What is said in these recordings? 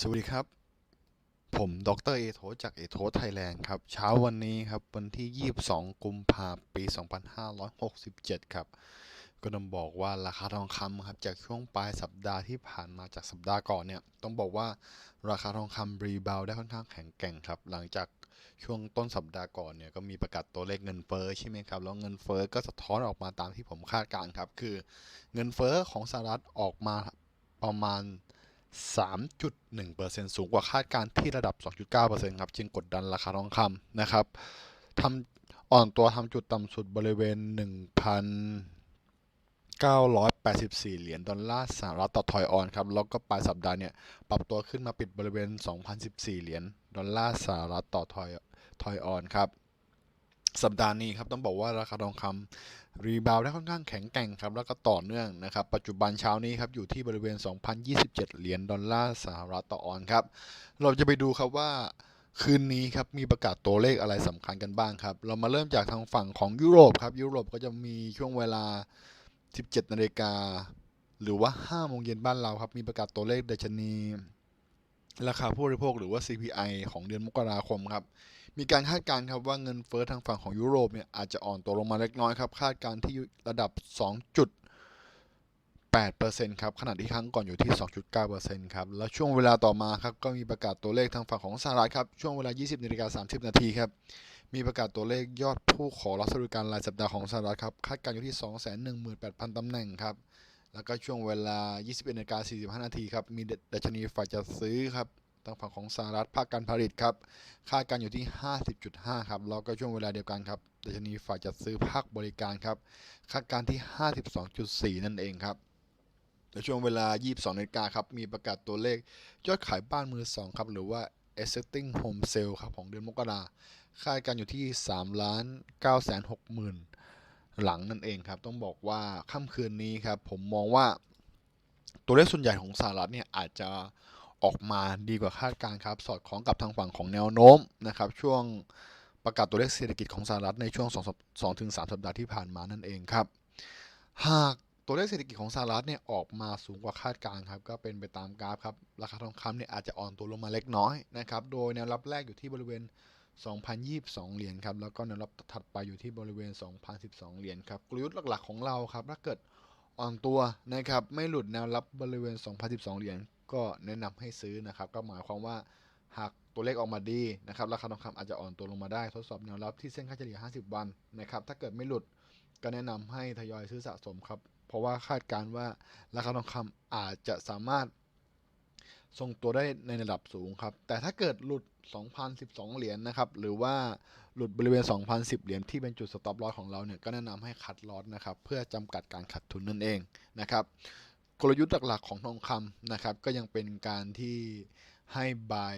สวัสดีครับ ผมดรเอโทจากเอโทไทยแลนด์ครับ เช้าวันนี้ครับ วันที่ 22 กุมภาพันธ์ปี 2567 ครับ ก็ต้องบอกว่าราคาทองคำครับจากช่วงปลายสัปดาห์ที่ผ่านมาจากสัปดาห์ก่อนเนี่ย ต้องบอกว่าราคาทองคำรีบาวได้ค่อนข้างแข็งแกร่งครับ หลังจากช่วงต้นสัปดาห์ก่อนเนี่ยก็มีประกาศตัวเลขเงินเฟ้อใช่ไหมครับ แล้วเงินเฟ้อก็สะท้อนออกมาตามที่ผมคาดการณ์ครับ คือ เงินเฟ้อของสหรัฐออกมาประมาณ 3.1%สูงกว่าคาดการที่ระดับ 2.9%ครับจึงกดดันราคาทองคำนะครับทำอ่อนตัวทำจุดต่ำสุดบริเวณ 1,984 เหรียญดอลลาร์สหรัฐต่อทอยออนครับแล้วก็ปลายสัปดาห์เนี่ยปรับตัวขึ้นมาปิดบริเวณ 2,014 เหรียญดอลลาร์สหรัฐต่อทอยทอยออนครับ สัปดาห์นี้ครับต้องบอกว่าราคาทองคำรีบาวได้ค่อนข้างแข็งแกร่งครับแล้วก็ต่อเนื่องนะครับ ปัจจุบันเช้านี้ครับอยู่ที่บริเวณ 2,027 เหรียญดอลลาร์สหรัฐต่อออนครับ เราจะไปดูครับว่าคืนนี้ครับมีประกาศตัวเลขอะไรสำคัญกันบ้างครับ เรามาเริ่มจากทางฝั่งของยุโรปครับยุโรปก็จะมีช่วงเวลา 17 นาฬิกาหรือว่า5โมงเย็นบ้านเราครับมีประกาศตัวเลขดัชนี ราคาผู้บริโภคหรือว่า CPI ของเดือนมกราคมครับ มีการคาดการณ์ครับว่าเงินเฟ้อทางฝั่งของยุโรปเนี่ยอาจจะอ่อนตัวลงมาเล็กน้อยครับ คาดการณ์ที่ระดับ 2.8%ครับขณะที่ครั้งก่อนอยู่ที่ 2.9%ครับ แล้วช่วงเวลาต่อมาครับก็มีประกาศตัวเลขทางฝั่งของสหรัฐครับ ช่วงเวลา 20นาฬิกา30 นาทีครับ มีประกาศตัวเลขยอดผู้ขอรับสวัสดิการรายสัปดาห์ของสหรัฐครับ คาดการณ์อยู่ที่ 218,000ตำแหน่งครับ แล้วก็ช่วงเวลา 21นาฬิกา45 นาทีครับ มีดัชนีฝ่ายจัดซื้อครับ ทางฝั่งของสหรัฐภาคการผลิตครับ คาดการอยู่ที่ 50.5 ครับ แล้วก็ช่วงเวลาเดียวกันครับดัชนีฝ่ายจัดซื้อภาคบริการครับ คาดการที่ 52.4 นั่นเองครับในช่วงเวลา 22นาฬิกาครับ มีประกาศตัวเลขยอดขายบ้านมือสองครับ หรือว่า existing home sale ครับ ของเดือนมกราคาดการอยู่ที่3ล้าน9แสน6หมื่นหลังนั่นเองครับ ต้องบอกว่าค่ำคืนนี้ครับ ผมมองว่าตัวเลขส่วนใหญ่ของสหรัฐเนี่ยอาจจะ ออกมาดีกว่าคาดการครับ สอดคล้องกับทางฝั่งของแนวโน้มนะครับ ช่วงประกาศตัวเลขเศรษฐกิจของสหรัฐในช่วง2 2ถึง3สัปดาห์ที่ผ่านมานั่นเองครับ หากตัวเลขเศรษฐกิจของสหรัฐเนี่ยออกมาสูงกว่าคาดการครับ ก็เป็นไปตามกราฟครับ ราคาทองคำเนี่ยอาจจะอ่อนตัวลงมาเล็กน้อยนะครับ โดยแนวรับแรกอยู่ที่บริเวณ 2,022 เหรียญครับ แล้วก็แนวรับถัดไปอยู่ที่บริเวณ 2,012 เหรียญครับ กลยุทธ์หลักๆของเราครับ ถ้าเกิดอ่อนตัวนะครับ ไม่หลุดแนวรับบริเวณ 2,012 เหรียญ ก็แนะนำให้ซื้อนะครับ ก็หมายความว่าหากตัวเลขออกมาดีนะครับราคาทองคำอาจจะอ่อนตัวลงมาได้ทดสอบแนวรับที่เส้นค่าเฉลี่ย 50 วันนะครับ ถ้าเกิดไม่หลุดก็แนะนำให้ทยอยซื้อสะสมครับ เพราะว่าคาดการณ์ว่าราคาทองคำอาจจะสามารถทรงตัวได้ในระดับสูงครับ แต่ถ้าเกิดหลุด 2,012 เหรียญนะครับ หรือว่าหลุดบริเวณ 2,010 เหรียญที่เป็นจุดสต็อปลอสของเราเนี่ย ก็แนะนำให้คัดลอสนะครับ เพื่อจำกัดการขาดทุนนั่นเองนะครับ กลยุทธ์หลักๆของทองคำนะครับ ก็ยังเป็นการที่ให้ buy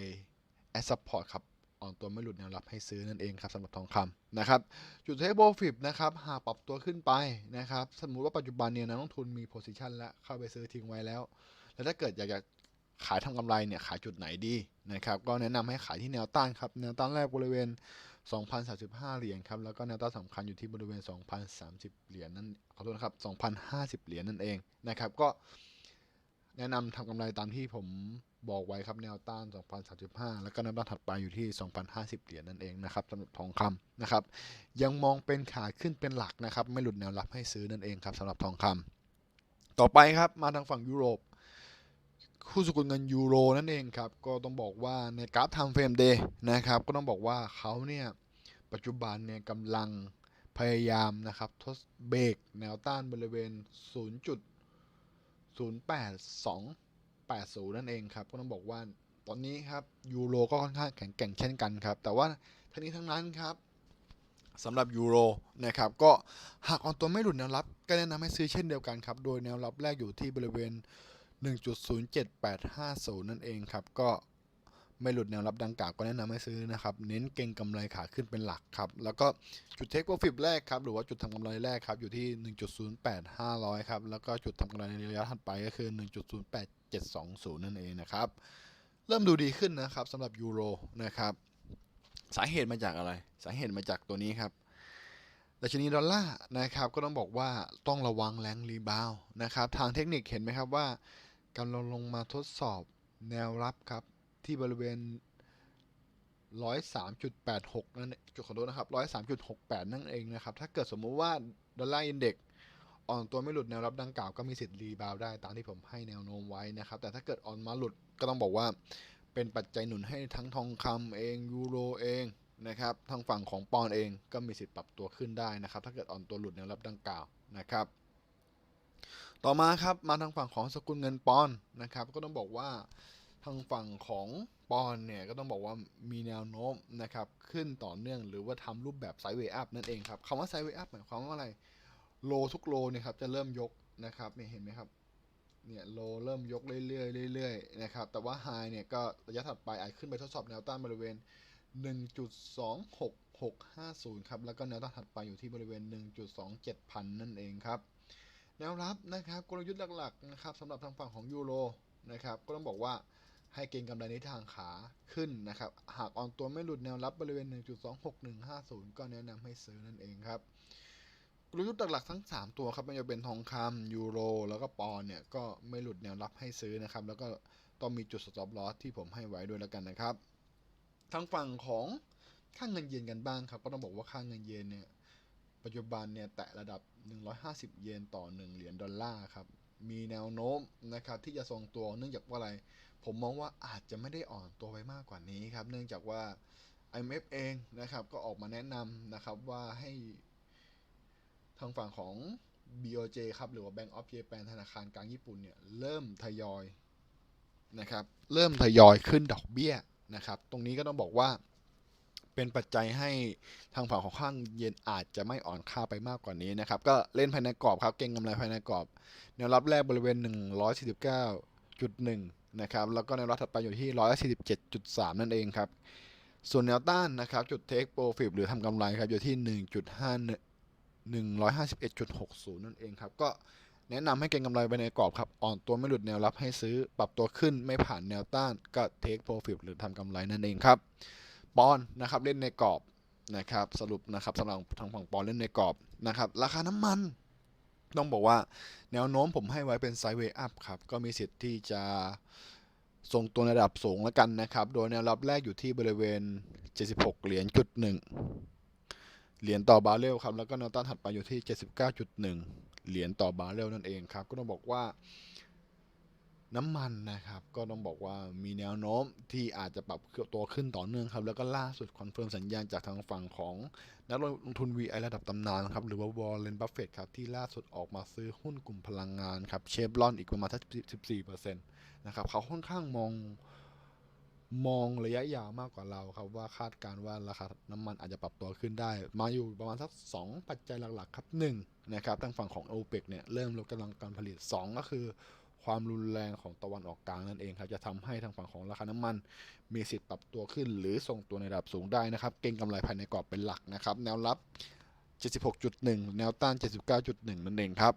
as support ครับอ่อนตัวไม่หลุดแนวรับให้ซื้อนั่นเองครับสำหรับทองคำนะครับ จุดเทคโบฟิบนะครับ หากปรับตัวขึ้นไปนะครับ สมมุติว่าปัจจุบันเนี่ยนักลงทุนมี position แล้วเข้าไปซื้อทิ้งไว้แล้ว แล้วถ้าเกิดอยากจะขายทำกำไรเนี่ยขายจุดไหนดีนะครับ ก็แนะนำให้ขายที่แนวต้านครับ แนวต้านแรกบริเวณ 2,035 เหรียญครับ แล้วก็แนวต้านสำคัญอยู่ที่บริเวณ 2,030 เหรียญนั่นขอโทษนะครับ 2,050 เหรียญนั่นเองนะครับ ก็แนะนำทำกำไรตามที่ผมบอกไว้ครับแนวต้าน 2,035 แล้วก็แนวต้านถัดไปอยู่ที่ 2,050 เหรียญนั่นเองนะครับสำหรับทองคำนะครับ ยังมองเป็นขาขึ้นเป็นหลักนะครับ ไม่หลุดแนวรับให้ซื้อนั่นเองครับสำหรับทองคำต่อไปครับมาทางฝั่งยุโรป คู่สกุลเงินยูโรนั่นเองครับ ก็ต้องบอกว่าในกราฟ time frame day นะครับ ก็ต้องบอกว่าเขาเนี่ยปัจจุบันเนี่ยกำลังพยายามนะครับทดเบรกแนวต้านบริเวณ 0.08280 นั่นเองครับ ก็ต้องบอกว่าตอนนี้ครับยูโรก็ค่อนข้างแข็งแกร่งเช่นกันครับ แต่ว่าทั้งนี้ทั้งนั้นครับสำหรับยูโรนะครับก็หากออนตัวไม่หลุดแนวรับ ก็แนะนำให้ซื้อเช่นเดียวกันครับ โดยแนวรับแรกอยู่ที่บริเวณ 1.07850 นั่นเองครับ ก็ไม่หลุดแนวรับดังกล่าวก็แนะนำให้ซื้อนะครับ เน้นเก็งกำไรขาขึ้นเป็นหลักครับ แล้วก็จุดเทคโปรฟิตแรกครับ หรือว่าจุดทำกำไรแรกครับ อยู่ที่ 1.08500 ครับ แล้วก็จุดทำกำไรในระยะถัดไปก็คือ 1.08720 นั่นเองนะครับ เริ่มดูดีขึ้นนะครับสำหรับยูโรนะครับ สาเหตุมาจากอะไร สาเหตุมาจากตัวนี้ครับดัชนีดอลลาร์นะครับก็ต้องบอกว่าต้องระวังแรงรีบาวด์นะครับทางเทคนิคเห็นไหมครับว่า กำลังลงมาทดสอบแนวรับครับ ที่บริเวณ 103.86 นั่นจุดขอโทษนะครับ 103.68 นั่นเองนะครับ ถ้าเกิดสมมุติว่าดอลลาร์อินเด็กอ่อนตัวไม่หลุดแนวรับดังกล่าวก็มีสิทธิ์รีบาวได้ตามที่ผมให้แนวโน้มไว้นะครับ แต่ถ้าเกิดอ่อนมาหลุดก็ต้องบอกว่าเป็นปัจจัยหนุนให้ทั้งทองคำเองยูโรเองนะครับทางฝั่งของปอนเองก็มีสิทธิ์ปรับตัวขึ้นได้นะครับ ถ้าเกิดอ่อนตัวหลุดแนวรับดังกล่าวนะครับ ต่อมาครับมาทางฝั่งของสกุลเงินปอนด์นะครับ ก็ต้องบอกว่าทางฝั่งของปอนด์เนี่ยก็ต้องบอกว่ามีแนวโน้มนะครับขึ้นต่อเนื่องหรือว่าทำรูปแบบไซด์เวย์อัพนั่นเองครับคำว่าไซด์เวย์อัพหมายความว่าอะไรโลทุกโลเนี่ยครับจะเริ่มยกนะครับเนี่ยเห็นไหมครับเนี่ยโลเริ่มยกเรื่อยๆเรื่อยๆนะครับแต่ว่าไฮเนี่ยก็ระยะถัดไปอาจขึ้นไปทดสอบแนวต้านบริเวณ 1.26650 ครับ แล้วก็แนวต้านถัดไปอยู่ที่บริเวณ 1.27 พันนั่นเองครับ แนวรับนะครับกลยุทธ์หลักๆนะครับสำหรับทางฝั่งของยูโรนะครับก็ต้องบอกว่าให้เก็งกำไรในทางขาขึ้นนะครับ หากออนตัวไม่หลุดแนวรับบริเวณ 1.26150 ก็แนะนำให้ซื้อนั่นเองครับกลยุทธ์หลักๆทั้ง 3 ตัวครับไม่ว่าจะเป็นทองคำยูโร แล้วก็ปอนเนี่ย ก็ไม่หลุดแนวรับให้ซื้อนะครับ แล้วก็ต้องมีจุด stop loss ที่ผมให้ไว้ด้วยแล้วกันนะครับ ทางฝั่งของค่าเงินเยนกันบ้างครับ ก็ต้องบอกว่าค่าเงินเยนเนี่ย ปัจจุบันเนี่ย แตะระดับ 150 เยนต่อ 1 เหรียญดอลลาร์ครับ มีแนวโน้มนะครับที่จะทรงตัวเนื่องจากว่าอะไร ผมมองว่าอาจจะไม่ได้อ่อนตัวไปมากกว่านี้ครับ เนื่องจากว่า IMF เองนะครับก็ออกมาแนะนำนะครับว่าให้ทางฝั่งของ BOJ ครับหรือว่า Bank of Japan ธนาคารกลางญี่ปุ่นเนี่ยเริ่มทยอยนะครับเริ่มทยอยขึ้นดอกเบี้ยนะครับ ตรงนี้ก็ต้องบอกว่า เป็นปัจจัยให้ทางฝั่งของข้างเย็นอาจจะไม่อ่อนค่าไปมากกว่านี้นะครับ ก็เล่นภายในกรอบครับ เก็งกำไรภายในกรอบ แนวรับแรกบริเวณ 149.1 นะครับ แล้วก็แนวรับถัดไปอยู่ที่ 147.3 นั่นเองครับ ส่วนแนวต้านนะครับ จุดเทคโปรฟิตหรือทำกำไรครับอยู่ที่ 1.5 151.60 นั่นเองครับ ก็แนะนำให้เก็งกำไรไปในกรอบครับ อ่อนตัวไม่หลุดแนวรับให้ซื้อ ปรับตัวขึ้นไม่ผ่านแนวต้านก็เทคโปรฟิตหรือทำกำไรนั่นเองครับ ปอนนะครับเล่นในกรอบนะครับสรุปนะครับสำหรับทางฝั่งปอนเล่นในกรอบนะครับราคาน้ำมันต้องบอกว่าแนวโน้มผมให้ไว้เป็นไซด์เวย์อัพครับก็มีสิทธิ์ที่จะทรงตัวในระดับสูงแล้วกันนะครับ โดยแนวรับแรกอยู่ที่บริเวณ 76 เหรียญจุดหนึ่งเหรียญต่อบาร์เรลครับ แล้วก็แนวต้านถัดไปอยู่ที่ 79.1 เหรียญต่อบาร์เรลนั่นเองครับ ก็ต้องบอกว่า น้ำมันนะครับ ก็ต้องบอกว่ามีแนวโน้มที่อาจจะปรับตัวขึ้นต่อเนื่องครับ แล้วก็ล่าสุดคอนเฟิร์มสัญญาณจากทางฝั่งของนักลงทุน VI ระดับตำนานครับ หรือว่าวอลเลนบัฟเฟตครับ ที่ล่าสุดออกมาซื้อหุ้นกลุ่มพลังงานครับเชฟรอนอีกประมาณสัก14%นะครับ เขาค่อนข้างมองมองระยะยาวมากกว่าเราครับว่าคาดการณ์ว่าราคาน้ำมันอาจจะปรับตัวขึ้นได้ มาอยู่ประมาณสัก 2 ปัจจัยหลักๆ ครับ1นะครับทางฝั่งของ o p e ปกเนี่ยเริ่มลดกำลังการผลิต 2 ก็คือ ความรุนแรงของตะวันออกกลางนั่นเองครับจะทำให้ทางฝั่งของราคาน้ำมัน มีสิทธิ์ปรับตัวขึ้น หรือทรงตัวในระดับสูงได้นะครับ เก็งกำไรภายในกรอบเป็นหลักนะครับ แนวรับ 76.1 แนวต้าน 79.1 นั่นเองครับ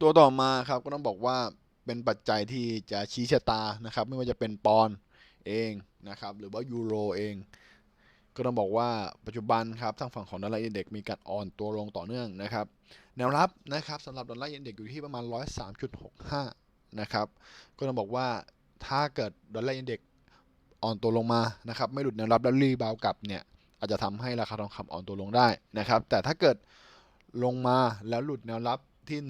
ตัวต่อมาครับก็ต้องบอกว่าเป็นปัจจัยที่จะชี้ชะตานะครับ ไม่ว่าจะเป็นปอนเองนะครับ หรือว่ายูโรเองก็ต้องบอกว่าปัจจุบันครับทางฝั่งของดอลลาร์อินเด็กมีการอ่อนตัวลงต่อเนื่องนะครับ แนวรับนะครับสำหรับดอลลาร์อินเด็กอยู่ที่ประมาณ 103.65 นะครับก็ต้องบอกว่าถ้าเกิดดอลลาร์อินเด็กอ่อนตัวลงมานะครับไม่หลุดแนวรับแล้วรีบาวกลับเนี่ยอาจจะทำให้ราคาทองคำอ่อนตัวลงได้นะครับ แต่ถ้าเกิดลงมาแล้วหลุดแนวรับที่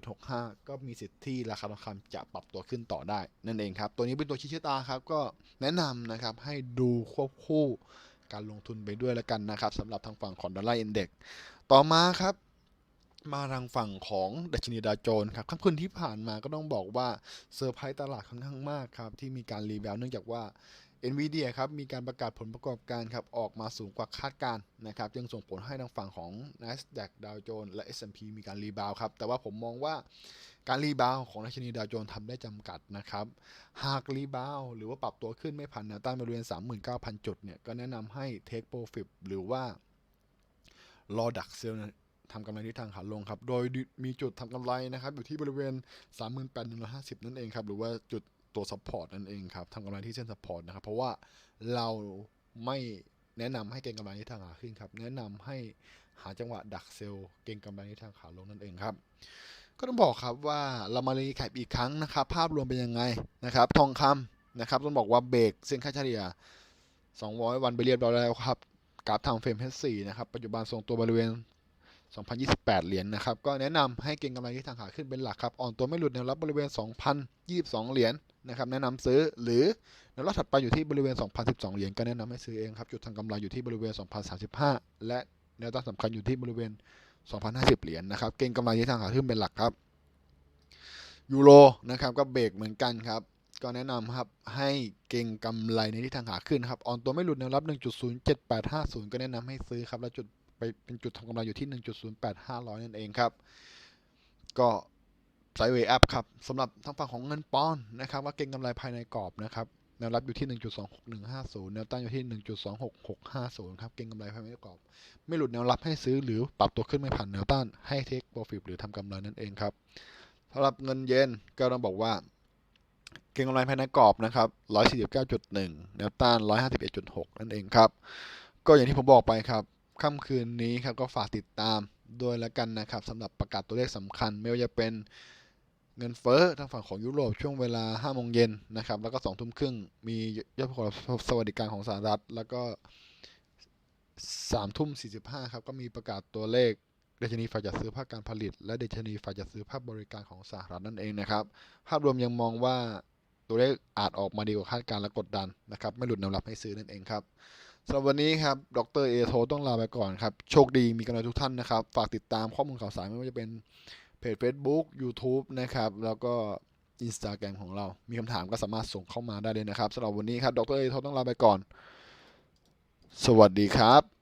103.65 ก็มีสิทธิ์ที่ราคาทองคำจะปรับตัวขึ้นต่อได้ นั่นเองครับ ตัวนี้เป็นตัวชี้ชะตาครับ ก็แนะนำนะครับให้ดูควบคู่การลงทุนไปด้วยแล้วกันนะครับสำหรับทางฝั่งของดอลลาร์อินเด็กต่อมาครับ มาทางฝั่งของดัชนีดาวโจนส์ครับค่ำคืนที่ผ่านมาก็ต้องบอกว่าเซอร์ไพรส์ตลาดค่อนข้างมากครับ ที่มีการรีแววเนื่องจากว่า NVIDIA ครับมีการประกาศผลประกอบการครับออกมาสูงกว่าคาดการณ์นะครับยังส่งผลให้ทางฝั่งของ NASDAQ ดาวโจนส์และ S&P มีการรีบาวครับแต่ว่าผมมองว่าการรีบาวของดัชนีดาวโจนส์ทำได้จำกัดนะครับหากรีบาวหรือว่าปรับตัวขึ้นไม่ผ่านแนวต้านบริเวณ 39,000 จุดเนี่ยก็แนะนำให้ Take Profit หรือว่ารอดักเซล ทำกำไรที่ทางขาลงครับ โดยมีจุดทำกำไรนะครับ อยู่ที่บริเวณ 38,150 นั่นเองครับ หรือว่าจุดตัว support นั่นเองครับทำกำไรที่เส้น support นะครับ เพราะว่าเราไม่แนะนำให้เก็งกำไรที่ทางขาขึ้นครับ แนะนำให้หาจังหวะดักเซลเก็งกำไรที่ทางขาลงนั่นเองครับก็ต้องบอกครับว่าเรามารีแคปอีกครั้งนะครับ ภาพรวมเป็นยังไงนะครับ ทองคำนะครับต้องบอกว่าเบรกเส้นค่าเฉลี่ย 200 วันไปเรียบร้อยแล้วครับกราฟทางเฟรม H4 นะครับ ปัจจุบันทรงตัวบริเวณ 2028 เหรียญนะครับ ก็แนะนำให้เก็งกำไรที่ทางขาขึ้นเป็นหลักครับ อ่อนตัวไม่หลุดแนวรับบริเวณ 2,022 เหรียญนะครับ แนะนำซื้อหรือแนวรับถัดไปอยู่ที่บริเวณ 2,012 เหรียญก็แนะนำให้ซื้อเองครับ จุดทางกำไรอยู่ที่บริเวณ 2,035 และแนวต้านสำคัญอยู่ที่บริเวณ 2,050 เหรียญนะครับ เก็งกำไรที่ทางขาขึ้นเป็นหลักครับ ยูโรนะครับก็เบรกเหมือนกันครับก็แนะนำครับให้เก็งกำไรในทิศทางขาขึ้นครับออนตัวไม่หลุดแนวรับ 1.07850 ก็แนะนำให้ซื้อครับ แล้วจุด ไปเป็นจุดทำกำไรอยู่ที่ 1.08500 นั่นเองครับ ก็ไซเวย์อัพครับสำหรับทางฝั่งของเงินปอนด์นะครับ ว่าเก็งกำไรภายในกรอบนะครับแนวรับอยู่ที่ 1.26150 แนวต้านอยู่ที่ 1.26650 ครับ เก็งกำไรภายในกรอบ ไม่หลุดแนวรับให้ซื้อหรือปรับตัวขึ้นไม่ผ่านแนวต้านให้เทคโปรฟิตหรือทำกำไรนั่นเองครับสำหรับเงินเยนก็ต้องบอกว่า เก็งกำไรภายในกรอบนะครับ 149.1 แนวต้าน 151.6 นั่นเองครับ ก็อย่างที่ผมบอกไปครับ ค่ำคืนนี้ครับก็ฝากติดตามด้วยแล้วกันนะครับสำหรับประกาศตัวเลขสำคัญ ไม่ว่าจะเป็นเงินเฟ้อทางฝั่งของยุโรปช่วงเวลา5โมงเย็นนะครับแล้วก็2ทุ่มครึ่งมียอดผู้ขอสวัสดิการของสหรัฐ แล้วก็3ทุ่ม45ครับก็มีประกาศตัวเลขเดชนีฝ่ายจัดซื้อภาคการผลิต และเดชนีฝ่ายจัดซื้อภาคบริการของสหรัฐนั่นเองนะครับ ภาพรวมยังมองว่าตัวเลขอาจออกมาดีกว่าคาดการณ์และกดดันนะครับ ไม่หลุดแนวรับให้ซื้อนั่นเองครับ สำหรับวันนี้ครับ ดรเอโทต้องลาไปก่อนครับ โชคดีมีกำลังทุกท่านนะครับ ฝากติดตามข้อมูลข่าวสารไม่ว่าจะเป็นเพจ Facebook YouTube นะครับ แล้วก็ Instagram ของเรา มีคำถามก็สามารถส่งเข้ามาได้เลยนะครับสำหรับวันนี้ครับ ดรเอโทต้องลาไปก่อน สวัสดีครับ